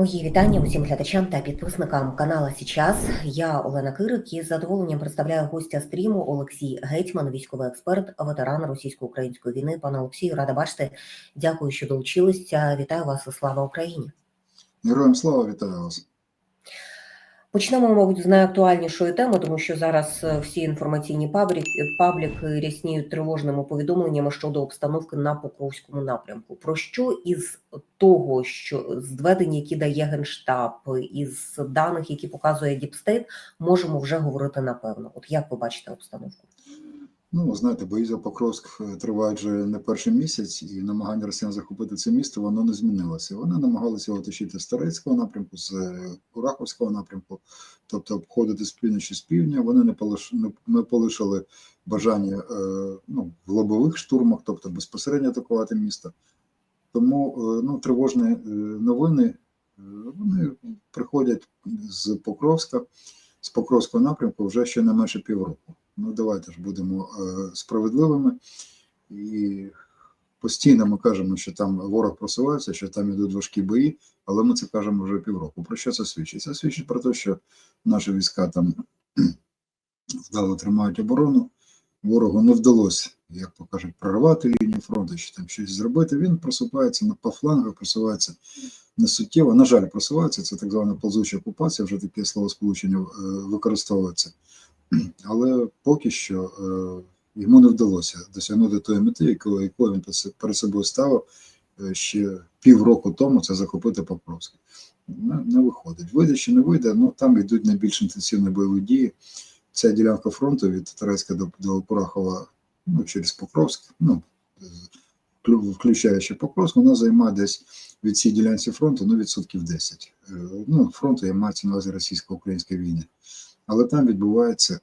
Мої вітання усім глядачам та підписникам канала Січас. Я Олена Кирик і з задоволенням представляю гостя стріму Олексій Гетьман, військовий експерт, ветеран російсько-української війни. Пане Олексію, рада бачити. Дякую, що долучилися. Вітаю вас і слава Україні. Героям слава вітаю вас. Почнемо, мабуть, з найактуальнішої теми, тому що зараз е, всі інформаційні паблік, пабліки рясніють тривожними повідомленнями щодо обстановки на Покровському напрямку. Про що із того, що зведень, які дає Генштаб, із даних, які показує Діпстейт, можемо вже говорити напевно. От як ви бачите обстановку? Ну, знаєте, бої за Покровськ е, тривають вже не перший місяць, і намагання росіян захопити це місто воно не змінилося. Вони намагалися оточити з Торецького напрямку, з е, Кураховського напрямку, тобто обходити з півночі з півдня. Вони не полиш... не, полишили бажання е, ну, в лобових штурмах, тобто безпосередньо атакувати місто. Тому ну, тривожні новини вони приходять з Покровська, з Покровського напрямку вже ще не менше півроку. Ну, давайте ж будемо е, справедливими. І постійно ми кажемо, що там ворог просувається, що там йдуть важкі бої, але ми це кажемо вже півроку. Про що це свідчить? Це свідчить про те, що наші війська там вдало тримають оборону. Ворогу не вдалося, як то кажуть, прорвати лінію фронту чи там щось зробити. Він просувається на по флангах, просувається не суттєво. На жаль, просувається. Це так звана ползуча окупація, вже таке словосполучення е, використовується. Але поки що е, йому не вдалося досягнути тої мети, яку, він перед собою ставив е, ще півроку тому, це захопити Покровське. Не, не виходить. Вийде чи не вийде, ну там йдуть найбільш інтенсивні бойові дії. Ця ділянка фронту від Турецька до, до Курахова, ну, через Покровськ, ну, включаючи Покровськ, вона займає десь від цій ділянці фронту ну, відсотків 10. Е, Ну, фронту я маю на увазі російсько-української війни але там відбувається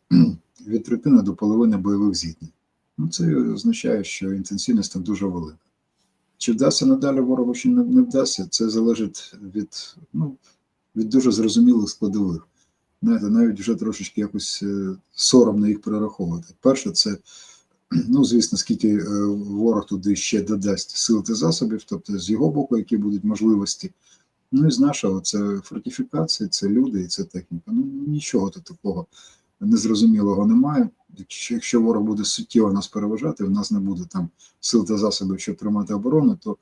від третини до половини бойових зіткнень. Ну, це означає, що інтенсивність там дуже велика. Чи вдасться надалі ворогу, чи не, не вдасться, це залежить від ну, від дуже зрозумілих складових. Знаєте, навіть вже трошечки якось е, соромно їх перераховувати. Перше, це, ну, звісно, скільки е, ворог туди ще додасть сил та засобів, тобто з його боку, які будуть можливості. Ну і з нашого це фортифікації, це люди і це техніка. Ну нічого тут такого незрозумілого немає. Якщо, ворог буде суттєво нас переважати, в нас не буде там сил та засобів, щоб тримати оборону, то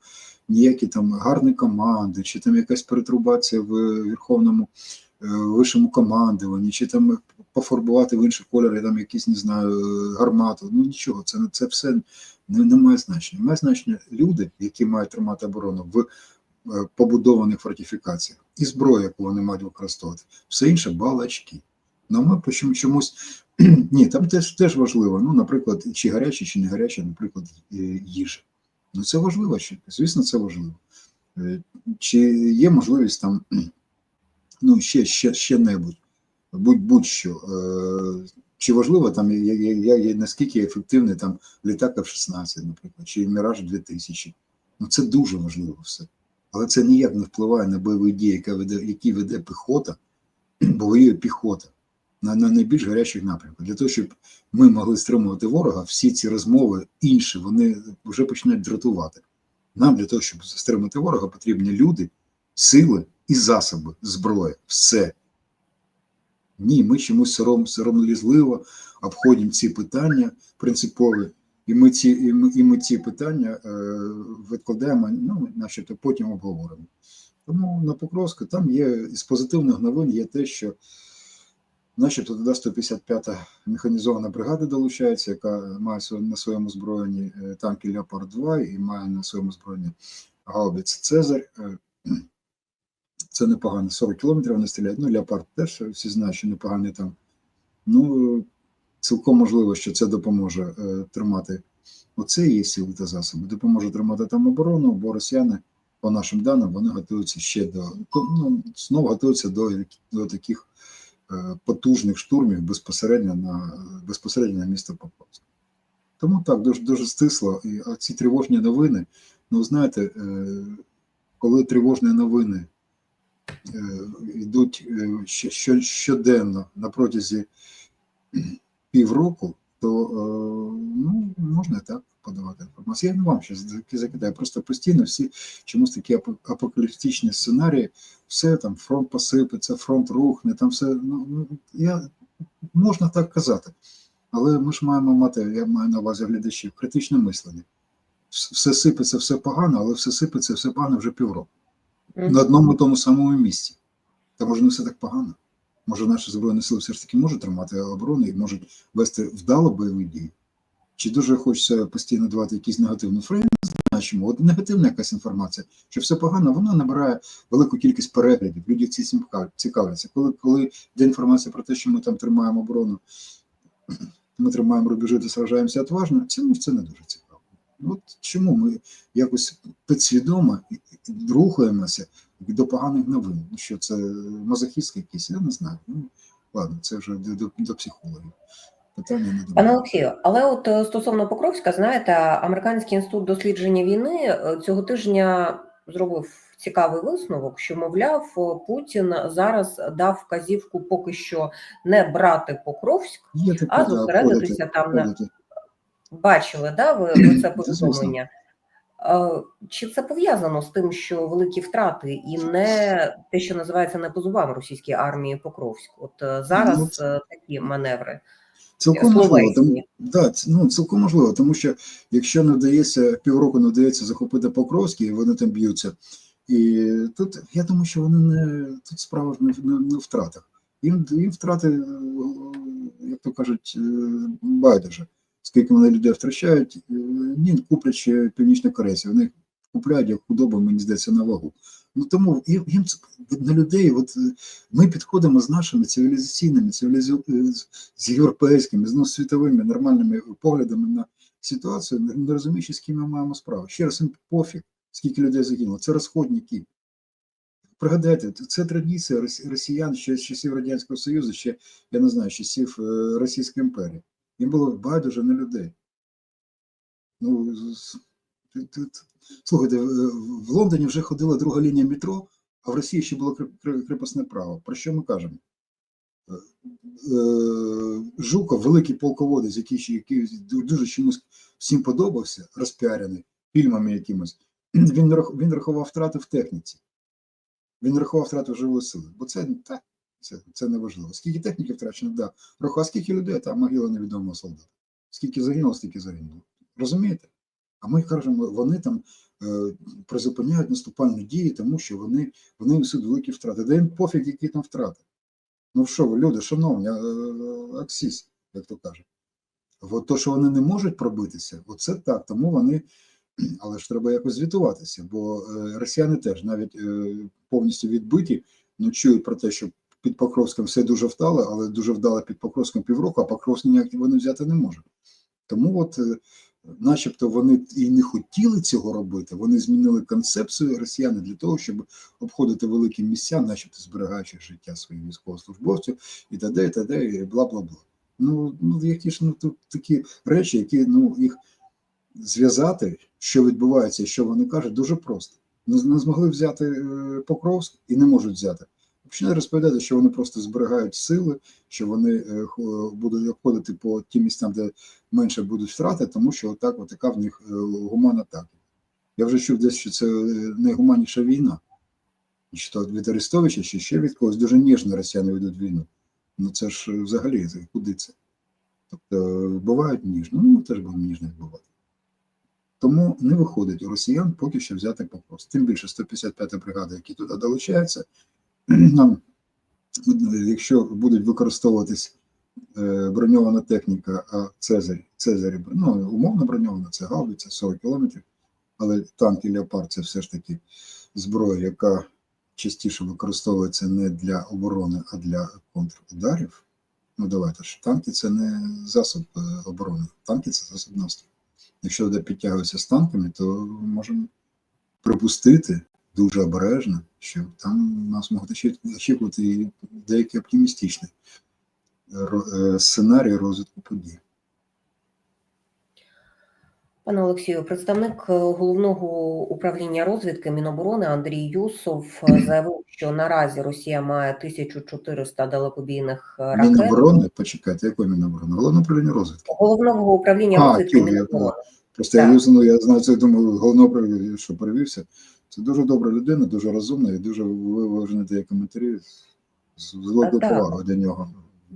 ніякі там гарні команди, чи там якась перетрубація в верховному е, вищому командуванні, чи там пофарбувати в інший кольор, там якісь, не знаю, гармату. Ну нічого, це це все не, не має значення. Має значення люди, які мають тримати оборону в побудованих фортифікаціях і зброю, яку вони мають використовувати. Все інше балачки. Ну ми почому чомусь ні, там теж теж важливо. Ну, наприклад, чи гарячі, чи не гарячі, наприклад, е, їжа. Ну це важливо, звісно, це важливо. Е, чи є можливість там, ну, ще ще, ще небудь, будь-будь-що. Чи важливо там, я, я, я, наскільки ефективний там літак F-16, наприклад, чи Міраж 2000. Ну це дуже важливо все але це ніяк не впливає на бойові дії, яка веде, які веде піхота, бо воює піхота на, на найбільш гарячих напрямках. Для того, щоб ми могли стримувати ворога, всі ці розмови інші, вони вже починають дратувати. Нам для того, щоб стримати ворога, потрібні люди, сили і засоби, зброя, все. Ні, ми чомусь сором, соромлізливо обходимо ці питання принципові. І ми ці і ми, і ми ці питання е, відкладаємо, ну, начебто потім обговоримо. Тому на Покровську там є із позитивних новин є те, що начебто туди 155-та механізована бригада долучається, яка має на своєму зброєнні е, танки Леопард 2 і має на своєму зброєнні гаубиць Цезарь. Е, це непогано, 40 кілометрів вони стріляють. Ну, Леопард теж всі знають, що непоганий там. Ну, Цілком можливо, що це допоможе е, тримати оце її сили та засоби, допоможе тримати там оборону, бо росіяни, по нашим даним, вони готуються ще до ну, знову готуються до до таких е, потужних штурмів безпосередньо на безпосередньо на місто Покровськ. Тому так, дуже дуже стисло. І а ці тривожні новини, ну знаєте, е, коли тривожні новини йдуть щоденно на протязі півроку, то е, ну, можна так подавати інформацію. Я не вам щось закидаю. Просто постійно всі чомусь такі апокаліптичні сценарії, все там фронт посипеться, фронт рухне, там все. Ну, ну, я, можна так казати. Але ми ж маємо мати, я маю на увазі глядачів, критичне мислення. Все сипеться, все погано, але все сипеться, все погано вже півроку. На одному і тому самому місці. Та може не все так погано. Може, наші збройні сили все ж таки можуть тримати оборону і можуть вести вдало бойові дії. Чи дуже хочеться постійно давати якийсь негативний фрейм? Чому. От негативна якась інформація, що все погано, вона набирає велику кількість переглядів. Люди ці цікавляться. Коли, коли йде інформація про те, що ми там тримаємо оборону, ми тримаємо рубежі, де сражаємося відважно, цьому це не дуже цікаво. От чому ми якось підсвідомо рухаємося до поганих новин. Ну що це мазохістське якісь, я не знаю. Ну ладно, це вже до, до, до психологів. Пане. Олексію, але от е, стосовно Покровська, знаєте, Американський інститут дослідження війни е, цього тижня зробив цікавий висновок, що мовляв, е, Путін зараз дав вказівку поки що не брати Покровськ, Є а зосередитися там на бачили, да, ви, Це повідомлення. Е, Чи це пов'язано з тим, що великі втрати, і не те, що називається не по зубам російській армії Покровськ? От е, зараз Ну, це- е, такі маневри. Цілком можливо, тому, да, ну, цілком можливо, тому що якщо не вдається півроку не вдається захопити Покровський, і вони там б'ються. І тут я думаю, що вони не тут справа ж не, не, не втратах. Їм, їм втрати, е, як то кажуть, е, байдуже. Скільки вони людей втрачають, е, ні, куплять північні корейці. Вони купляють як худобу, мені здається, на вагу. Ну тому їм, на людей, от е, ми підходимо з нашими цивілізаційними, цивілізу, е, з- європейськими, з ну, світовими нормальними поглядами на ситуацію, не розуміючи, з ким ми маємо справу. Ще раз їм пофіг, скільки людей загинуло. Це розходники. Пригадайте, це традиція росіян ще з часів Радянського Союзу, ще, я не знаю, часів Російської імперії. Їм було байдуже на людей. Ну, слухайте, в Лондоні вже ходила друга лінія метро, а в Росії ще було кре- кре- крепосне право. Про що ми кажемо? Е, е, Жуков, великий полководець, який, ще- який дуже чомусь всім подобався, розпіарений фільмами якимось, він, він рахував втрати в техніці. Він рахував втрати в живої сили. Бо це так, це, це не важливо. Скільки техніки втрачено, да. Рахував, а скільки людей, там могила невідомого солдата. Скільки загинуло, стільки загинуло. Розумієте? А ми кажемо, вони там е, призупиняють наступальні дії, тому що вони, вони несуть великі втрати. Да їм пофіг, які там втрати. Ну що ви, люди, шановні, е, аксіс, як то кажуть. От то, що вони не можуть пробитися, оце так, тому вони, але ж треба якось звітуватися, бо е, росіяни теж навіть е, повністю відбиті, ну чують про те, що під Покровськом все дуже вдало, але дуже вдало під Покровськом півроку, а Покровськ ніяк вони взяти не можуть. Тому от, е, начебто, вони і не хотіли цього робити, вони змінили концепцію росіяни для того, щоб обходити великі місця, начебто зберігаючи життя своїх військовослужбовців і т.д. і т.д. і бла бла бла. Ну, ну які ж ну тут такі речі, які ну їх зв'язати, що відбувається що вони кажуть, дуже просто. Не, не змогли взяти е, Покровськ і не можуть взяти. Починає розповідати, що вони просто зберігають сили, що вони е, будуть обходити по тим місцям, де менше будуть втрати, тому що отак, от така в них е, гуманна атака. Я вже чув десь, що це е, найгуманніша війна. Чи то від Арестовича, чи ще від когось дуже ніжно росіяни ведуть війну. Ну це ж взагалі куди це? Тобто бувають ніжно, ну ми теж будемо ніжно бувати. Тому не виходить у росіян поки що взяти Покровськ. Тим більше 155-та бригада, які туди долучаються, якщо будуть використовуватись е, броньована техніка, а Цезарь, Цезарі, ну, умовно броньована, це гаубиця 40 кілометрів, але танки Леопард це все ж таки зброя, яка частіше використовується не для оборони, а для контрударів. Ну давайте ж, танки це не засоб е, оборони, танки це засоб наступу. Якщо підтягуються з танками, то можемо припустити дуже обережно, що там нас можуть очікувати деякі оптимістичні е, сценарії розвитку подій. Пане Олексію, представник е, головного управління розвідки Міноборони Андрій Юсов е, заявив, що наразі Росія має 1400 далекобійних ракет. Міноборони, почекайте, якої Міноборони? Головне управління розвідки. Головного управління А, розвідки я- Міноборони. Просто я Так. юзну, я знаю це, думаю, головного, що перевівся. Це дуже добра людина, дуже розумна і дуже виважені дає коментарі з великою повагою до нього.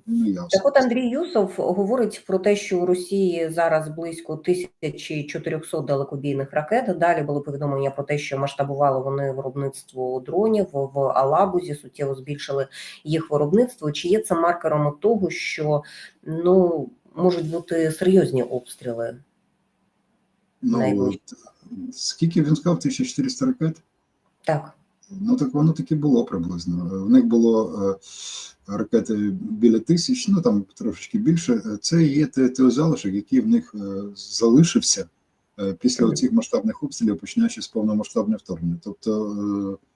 Ну, Так от Андрій Юсов говорить про те, що у Росії зараз близько 1400 далекобійних ракет. Далі було повідомлення про те, що масштабували вони виробництво дронів в Алабузі, суттєво збільшили їх виробництво. Чи є це маркером того, що ну можуть бути серйозні обстріли? Ну, скільки він сказав? 1400 ракет? Так, Ну так воно таки було приблизно. В них було е, ракети біля тисяч, ну там трошечки більше. Це є той залишок, який в них е, залишився е, після цих масштабних обстрілів, починаючи з повномасштабного вторгнення. Тобто е,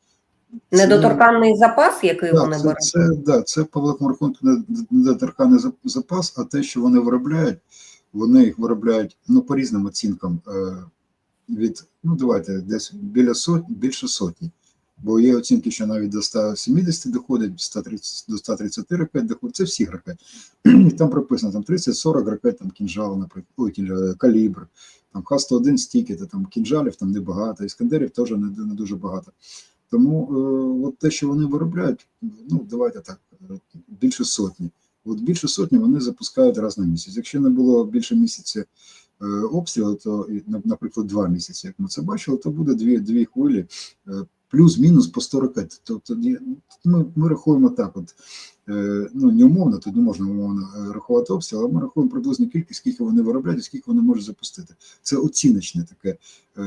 це- недоторканний запас, який Так, вони це, беруть. це, да, це по великому рахунку не- недоторканий запас, а те, що вони виробляють, вони їх виробляють ну, по різним оцінкам е, від, ну давайте, десь біля сотні, більше сотні. Бо є оцінки, що навіть до 170 доходить, 130, до 130 ракет доходить, це всіх ракет. Там прописано там 30-40 ракет, там кінжал, наприклад, ой, кінжал, калібр, там Х-101 стільки, то там кінжалів там небагато, іскандерів теж не, не дуже багато. Тому е, от те, що вони виробляють, ну давайте так, більше сотні. От більше сотні вони запускають раз на місяць. Якщо не було більше місяця е, обстрілу, то наприклад, два місяці, як ми це бачили, то буде дві, дві хвилі, е, плюс-мінус по 100 ракет. Тобто ми, ми рахуємо так, от ну не умовно, тут не можна умовно е, рахувати обстріл, але ми рахуємо приблизно кількість, скільки вони виробляють, і скільки вони можуть запустити. Це оціночне таке. Е,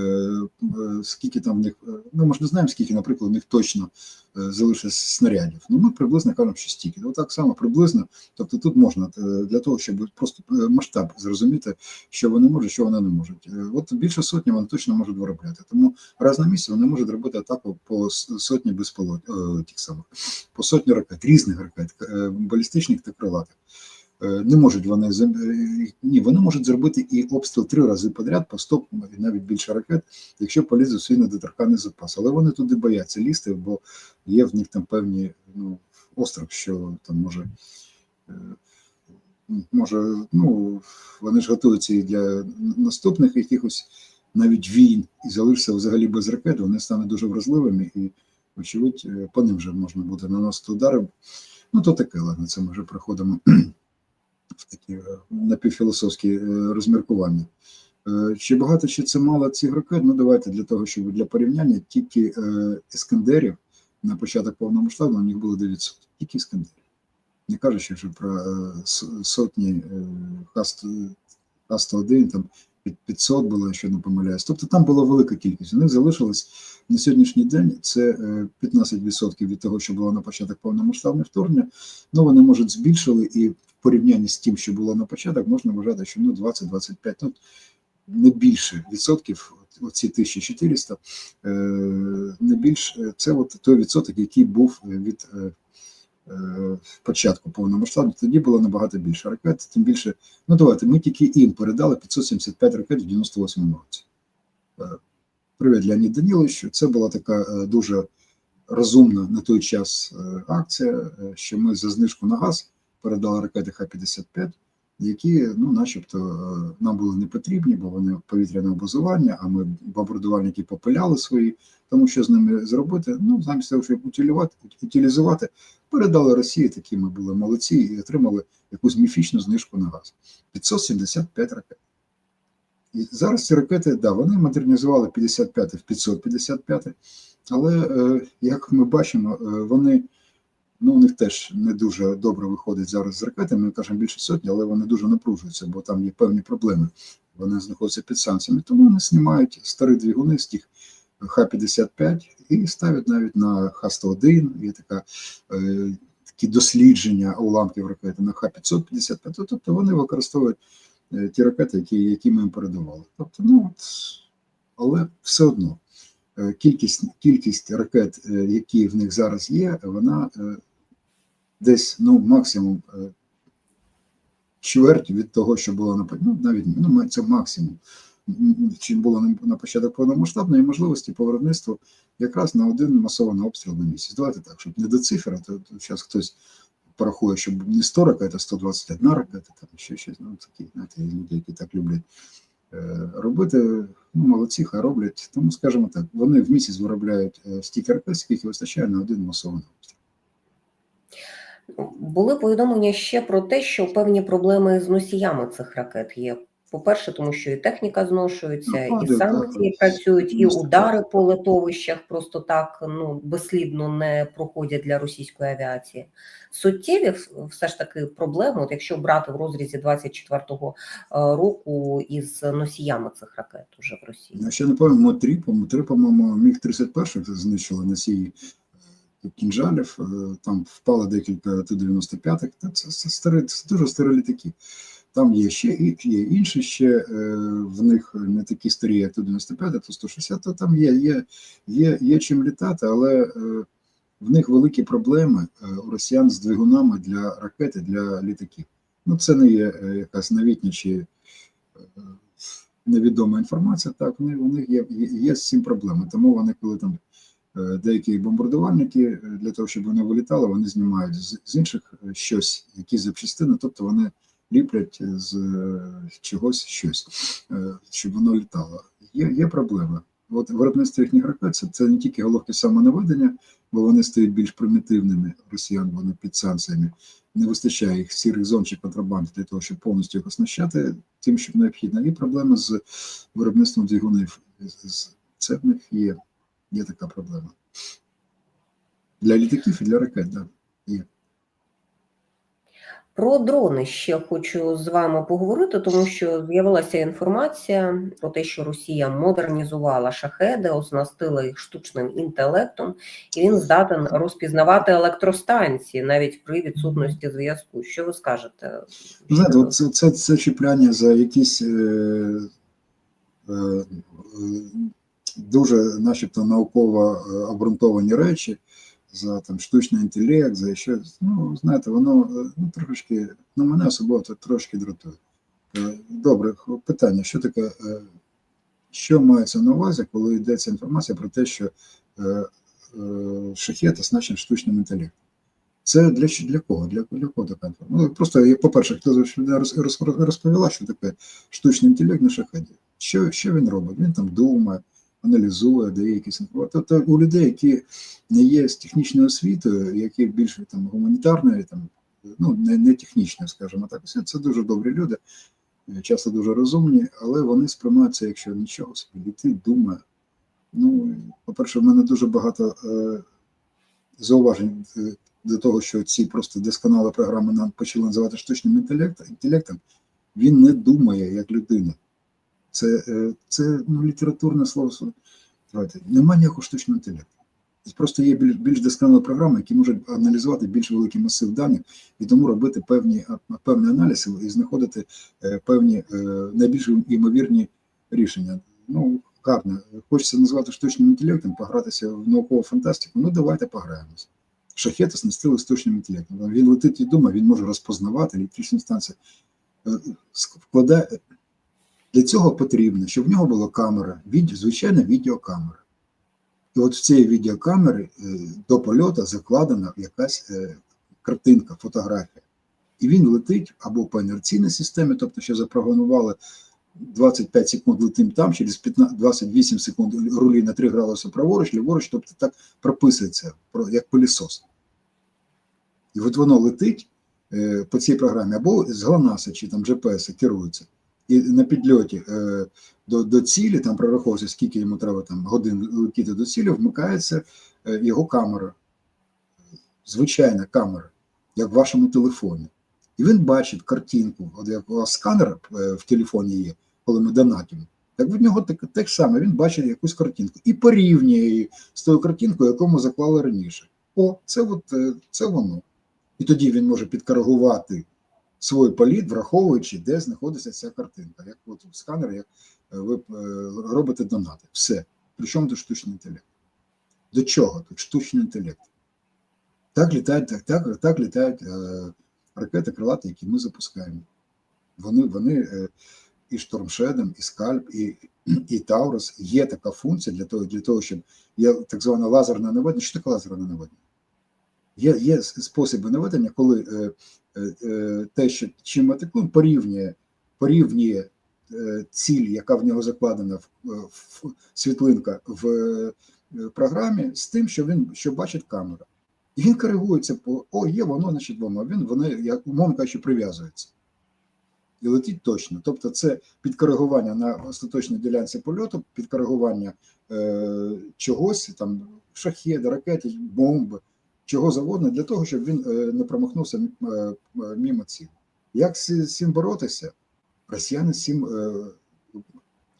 е, скільки там в них, е, ну ми ж не знаємо, скільки, наприклад, у них точно е, залишилось снарядів. Ну ми приблизно кажемо, що стільки. Ну так само приблизно. Тобто тут можна е, для того, щоб просто е, масштаб зрозуміти, що вони можуть, що вони не можуть. Е, От більше сотні вони точно можуть виробляти. Тому раз на місяць вони можуть робити атаку по сотні безпілот е, тих самих, по сотні ракет, різних ракет, е, балістичних та крилатих. Е, Не можуть вони е, ні, вони можуть зробити і обстріл три рази подряд по 100 і навіть більше ракет, якщо полізе свій недоторканий запас. Але вони туди бояться лізти, бо є в них там певні ну, остров, що там може. е, Може, ну вони ж готуються і для наступних якихось навіть війн і залишиться взагалі без ракет, вони стануть дуже вразливими і, очевидь, е, по ним вже можна буде наносити удари. Ну, то таке, ладно, це ми вже приходимо в такі е, напівфілософські е, розміркування. Е, Чи багато, чи це мало цих ракет? Ну, давайте для того, щоб для порівняння, тільки іскандерів на початок повномасштабного у них було 900. Тільки іскандерів. Не кажучи вже про сотні е, Х-100 Х-101, там 500 було, якщо не помиляюсь. Тобто там була велика кількість. У них залишилось на сьогоднішній день це е, 15% від того, що було на початок повномасштабного вторгнення. Ну вони можуть збільшили, і в порівнянні з тим, що було на початок, можна вважати, що ну 20-25, ну не більше відсотків. Оці 1400, е, не більш е, це от той відсоток, який був від е, е, початку повномасштабного. Тоді було набагато більше ракет. Тим більше, ну давайте ми тільки їм передали 575 ракет в 98 році. Е, Привіт, Леонід Даніловичу. Це була така е, дуже розумна на той час акція, що ми за знижку на газ передали ракети Х-55, які, ну, начебто, е, нам були не потрібні, бо вони повітряне базування, а ми бомбардувальники попиляли свої, тому що з ними зробити. Ну, замість того, щоб утилізувати, передали Росії, такі ми були молодці і отримали якусь міфічну знижку на газ. 575 ракет. І зараз ці ракети, да, вони модернізували 55 в 555, але е, як ми бачимо, е, вони ну, у них теж не дуже добре виходить зараз з ракетами. Ми кажемо більше сотні, але вони дуже напружуються, бо там є певні проблеми. Вони знаходяться під санкціями. Тому вони знімають старі двигуни з тих Х-55 і ставлять навіть на Х-101. Є така. Е, Такі дослідження уламків ракети на Х-555, тобто вони використовують е, ті ракети, які, які ми їм передавали. Тобто, ну, от, але все одно е, кількість, кількість ракет, е, які в них зараз є, вона е, десь ну, максимум е, чверть від того, що було на ну, навіть ну, це максимум. Чим було на- початок повномасштабної можливості по виробництву якраз на один масований обстріл на місяць. Давайте так, щоб не до цифр, а то, зараз хтось порахує, щоб не 100 ракет, а 121 ракета, там ще щось. Ну, такі, знаєте, люди, які так люблять Е, Робити ну, молодці, хай роблять. Тому, скажімо так, вони в місяць виробляють е, стільки ракет, скільки вистачає на один масований обстріл. Були повідомлення ще про те, що певні проблеми з носіями цих ракет є. По-перше, тому що і техніка зношується, і санкції так. працюють, і удари по летовищах просто так ну безслідно не проходять для російської авіації. Суттєві все ж таки проблеми, от якщо брати в розрізі 24-го е, року із носіями цих ракет уже в Росії. Я ще не пам'ятаю, Мо-3, по Мо-3, по-моєму, міг 31 знищили носії кінжалів, е, там впало декілька Ту-95, та це, це, старі, це дуже старі літаки. Там є ще є інші ще е, в них не такі старі, як Ту-95, Ту-160, то там є, є, є, є чим літати, але е, в них великі проблеми у росіян з двигунами для ракет і для літаків. Ну, це не є якась новітня чи невідома інформація. Так, у них є, є, є з цим проблеми. Тому вони, коли там деякі бомбардувальники е, для того, щоб вони вилітали, вони знімають з, інших е, щось, якісь запчастини, тобто вони ліплять з е, чогось щось, е, щоб воно літало. Є, є проблеми. От виробництво їхніх ракет це, це не тільки головки самонаведення, бо вони стають більш примітивними росіян, вони під санкціями. Не вистачає їх сірих зон чи контрабанди для того, щоб повністю їх оснащати тим, що необхідно. І проблеми з виробництвом двигунів. Це в них є, є така проблема. Для літаків і для ракет, так. Є. Про дрони ще хочу з вами поговорити, тому що з'явилася інформація про те, що Росія модернізувала шахеди, оснастила їх штучним інтелектом, і він здатен розпізнавати електростанції навіть при відсутності зв'язку. Що ви скажете? Знаєте, от це, це, це чіпляння за якісь е, е, дуже, начебто, науково е, обґрунтовані речі, за там штучний інтелект, за щось. Ну, знаєте, воно е, ну, трошки, ну, мене особливо трошки дратує. Е, Добре, питання: що таке, що мається на увазі, коли йдеться інформація про те, що шахет оснащений штучним інтелектом? Це для, для кого? Для, для кого така інформація? Ну, просто, по-перше, хто розповіла, що таке штучний інтелект на шахеді. Що, що він робить? Він там думає, аналізує, дає якісь. Тобто у людей, які не є з технічною освітою, які більш там гуманітарної, там, ну, не, не технічною, скажімо так, це дуже добрі люди, е, часто дуже розумні, але вони сприймаються, якщо нічого собі літить, думає. Ну, по-перше, в мене дуже багато е, зауважень е, до того, що ці просто досконалі програми нам почали називати штучним інтелектом. Він не думає як людина. Це, е, це ну, літературне слово. Давайте, немає ніякого штучного інтелекту. Просто є більш, більш досконалі програми, які можуть аналізувати більш великий масив даних і тому робити певні, певні аналізи і знаходити е, певні е, найбільш імовірні рішення. Ну, гарно. Хочеться назвати штучним інтелектом, погратися в наукову фантастику. Ну, давайте пограємося. Шахети оснастили штучним інтелектом. Він летить і думає, він може розпознавати електричні станції. Ск- Вкладає. Для цього потрібно, щоб в нього була камера, звичайна відеокамера. І от в цієї відеокамери е, до польоту закладена якась е, картинка, фотографія. І він летить або по інерційній системі, тобто що запрограмували 25 секунд летим там, через 15, 28 секунд рулі на 3 градуси праворуч, ліворуч, тобто так прописується, як пилісос. І от воно летить е, по цій програмі, або з ГЛОНАССа чи там GPS керується. І на підльоті е, до, до цілі, там прораховується, скільки йому треба там годин летіти до цілі, вмикається е, його камера, звичайна камера, як в вашому телефоні. І він бачить картинку, от як у вас сканер е, в телефоні є, коли ми донатимо. Так від нього так, так само він бачить якусь картинку і порівнює її з тою картинкою, яку ми заклали раніше. О, це, от, е, це воно. І тоді він може підкоригувати свій політ, враховуючи, де знаходиться ця картинка. Як от в сканері, як е, ви е, робите донати. Все. Причому тут штучний інтелект. До чого тут штучний інтелект? Так літають, так, так, так літають е, ракети крилаті, які ми запускаємо. Вони, вони е, і Штормшедом, і Скальп, і, і Таурус є така функція для того, для того, щоб є так зване лазерне наведення. Що таке лазерне наведення? Є, є способи наведення, коли е, е, е, те, що чим атакуємо, порівнює, порівнює е, ціль, яка в нього закладена в, в світлинка в е, програмі, з тим, що він що бачить камера. І він коригується по о, є воно, значить воно. Він вони, як умовно кажучи, прив'язується. І летить точно. Тобто, це підкоригування на остаточній ділянці польоту, підкоригування е, чогось, там шахеди, ракети, бомби, чого завгодно, для того, щоб він е, не промахнувся е, е, мімо цілі. Як з цим боротися? Росіяни з цим.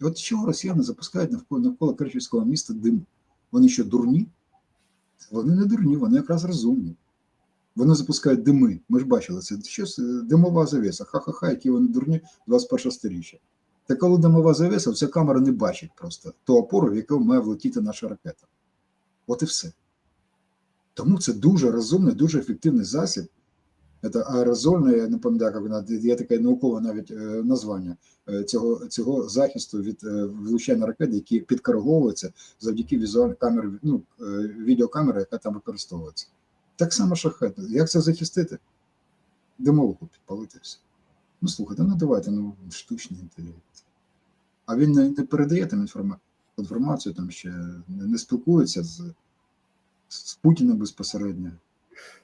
От чого росіяни запускають навколо навколо Керченського міста дим? Вони що, дурні? Вони не дурні, вони якраз розумні. Вони запускають дими. Ми ж бачили це. Щось димова завіса. Ха-ха-ха, які вони дурні 21 сторіччя. Та коли димова завіса, ця камера не бачить просто ту опору, в яку має влетіти наша ракета. От і все. Тому це дуже розумний, дуже ефективний засіб. Це аерозольне, я не пам'ятаю, як вона є таке наукове навіть е, названня е, цього цього захисту від е, влучання ракет, які підкориговуються завдяки візуальній камері, ну, відеокамери, яка там використовується. Так само шахет. Як це захистити? Димовку підпалити все. Ну слухайте, ну давайте, ну штучний інтелект. А він не, передає там інформа- інформацію, там ще не спілкується з, з Путіним безпосередньо.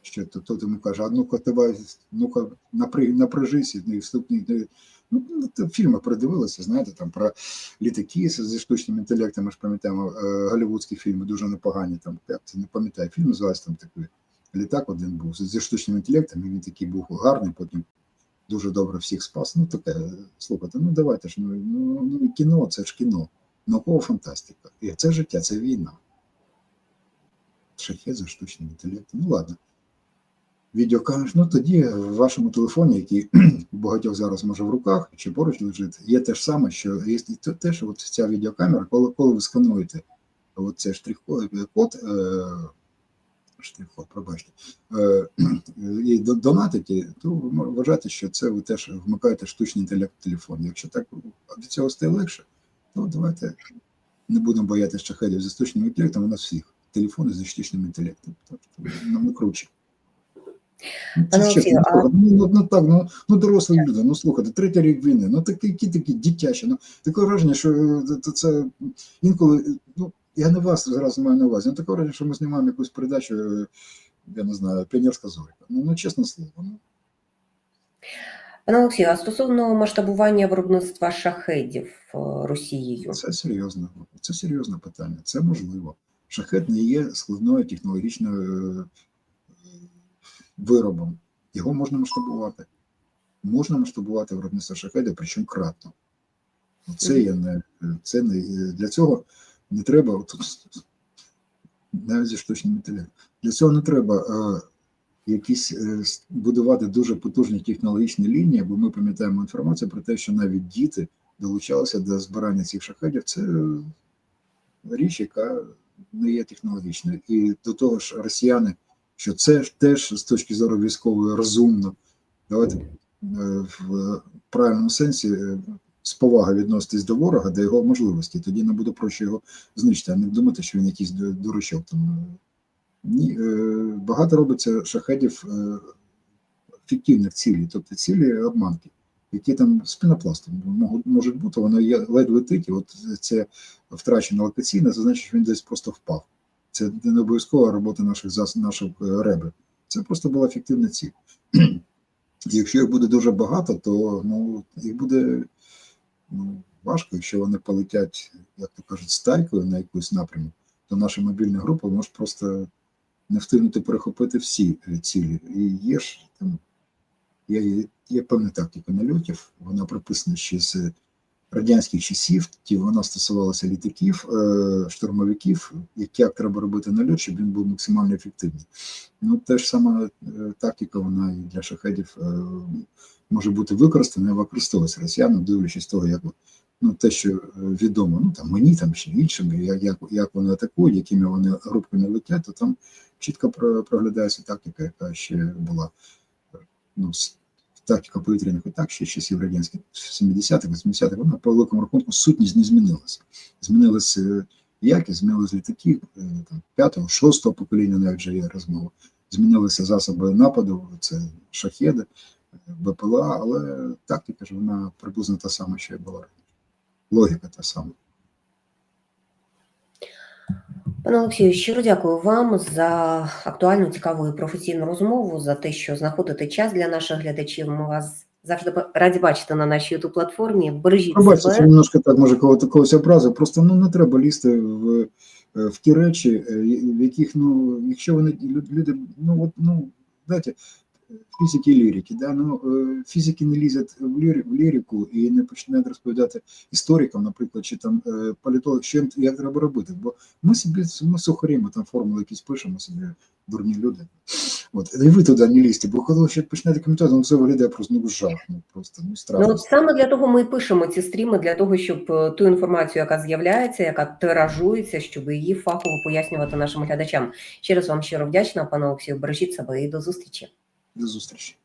Що то, то йому каже, а ну-ка, давай, ну-ка, напри, напряжися, ну, і вступні. Ну, ну, фільмах передивилися, знаєте, там про літаки зі штучним інтелектом, ми ж пам'ятаємо, е, голівудські фільми дуже непогані. Там, це не пам'ятаю, фільм називається там такий літак один був зі штучним інтелектом, і він такий був гарний, потім дуже добре всіх спас. Ну, таке, слухайте, ну давайте ж, ну, ну, ну кіно, це ж кіно, наукова фантастика. І це життя, це війна. Шахет за штучним інтелектом. Ну ладно. Відеокамера, ну тоді в вашому телефоні, який у багатьох зараз може в руках чи поруч лежить, є те ж саме, що є те- що от ця відеокамера, коли, коли ви скануєте от цей штрих-код, е, штрих-код, пробачте, е, і донатите, то вважайте, що це ви теж вмикаєте штучний інтелект в телефон. Якщо так від цього стає легше, то давайте не будемо боятися шахедів зі штучним інтелектом, у нас всіх телефони зі штучним інтелектом. Так, нам круче. Ну, це чесно, ну, ну, ну так, ну, ну дорослі люди, ну слухайте, третій рік війни, ну такі, які такі дитячі. Ну таке враження, що е, це, інколи, ну я не вас зараз маю на увазі, ну таке враження, що ми знімаємо якусь передачу, е, я не знаю, піонерська зорька. Ну, ну чесне слово. Ну, Пане Олексію, а стосовно масштабування виробництва шахедів е, Росією, Це серйозно. Це серйозне питання. Це можливо. Шахет не є складною технологічною е, виробом. Його можна масштабувати. Можна масштабувати виробництво шахедів, причому кратно. Це є не це не для цього не треба навіть зі штучним інтелектом. Для цього не треба е, якісь е, будувати дуже потужні технологічні лінії, бо ми пам'ятаємо інформацію про те, що навіть діти долучалися до збирання цих шахедів. Це е, річ, яка не є технологічною. І до того ж, росіяни, що це теж з точки зору військової розумно. Давайте е, в правильному сенсі е, з поваги відноситись до ворога, до його можливості. Тоді не буде проще його знищити, а не думати, що він якийсь ду- дурачок. Там. Ні, е, багато робиться шахедів фіктивних цілей, тобто цілі обманки, які там з пінопластом можуть, бути, воно ледь летить, і от це втрачено локаційно, це значить, що він десь просто впав. Це не обов'язкова робота наших зас, наших е, реби. Це просто була фіктивна ціль. Якщо їх буде дуже багато, то ну, їх буде ну, важко, якщо вони полетять, як то кажуть, стайкою на якусь напрямок, то наша мобільна група може просто не встигнути перехопити всі е, цілі. І є ж там є, є певна тактика нальотів, вона прописана ще з радянських часів, ті вона стосувалася літаків, е, штурмовиків, як, треба робити нальот, щоб він був максимально ефективний. Ну, те ж сама е, тактика, вона і для шахедів е, може бути використана і використовується росіянам, дивлячись того, як ну, те, що відомо, ну там мені там чи іншим, як, як, вони атакують, якими вони групками летять, то там чітко проглядається тактика, яка ще була ну, тактика повітряних атак ще з часів радянських 70-х, 80-х, вона по великому рахунку сутність не змінилася. Змінилася е, якість, змінилися літаки е, там, п'ятого, шостого покоління, навіть вже є розмова. Змінилися засоби нападу, це шахеди. БПЛА, але тактика ж вона приблизно та сама, що і була раніше. Логіка та сама. Пане Олексію, щиро дякую вам за актуальну, цікаву і професійну розмову, за те, що знаходите час для наших глядачів. Ми вас завжди раді бачити на нашій youtube платформі. Бережіть Пробачте, це себе. немножко так може кого когось образи. Просто ну не треба лізти в, е, в ті речі, е, в яких ну, якщо вони лю- люди, ну от ну знаєте, фізики і лірики, да, ну е, фізики не лізять в, лірі, в лірику і не починають розповідати історикам, наприклад, чи там е, політолог, що як треба робити. Бо ми собі ми сухарі, там формули якісь пишемо собі, дурні люди. От і ви туди не лізьте, бо коли ще почнете коментувати, ну це виглядає просто ну жах, ну просто ну страшно. Ну саме для того ми і пишемо ці стріми, для того, щоб е, ту інформацію, яка з'являється, яка тиражується, щоб її фахово пояснювати нашим глядачам. Ще раз вам щиро вдячна, пане Олексію. Бережіть себе і до зустрічі. dos os teste.